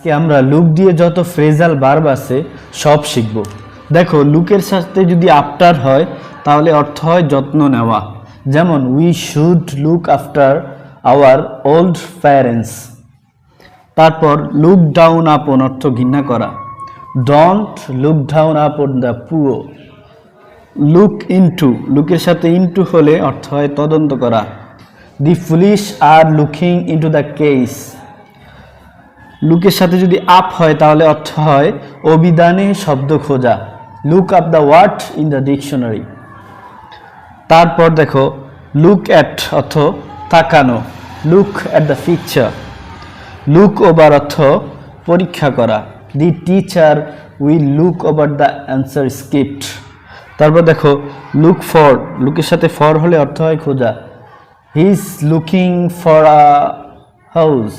আজকে আমরা লুক দিয়ে যত ফ্রেজাল বার্ব আছে, সব শিখব। দেখো, লুকের সাথে যদি আফটার হয়, তাহলে অর্থ হয় যত্ন নেওয়া। যেমন we should look after our old parents তারপর লুক ডাউন আপন অর্থ ঘৃণা করা। Don't look down upon the poor look into লুকের সাথে ইনটু হলে অর্থ হয় তদন্ত করা। The police are looking into the case লুকের সাথে যদি আপ হয় তাহলে অর্থ হয় অভিধানে শব্দ খোঁজা। Look up the word in the dictionary তারপর দেখো লুক অ্যাট অর্থ তাকানো। Look at the picture look over অর্থ পরীক্ষা করা। The teacher will look over the answer script তারপর দেখো লুক ফর লুকের সাথে ফর হলে অর্থ হয় খোঁজা। He is looking for a house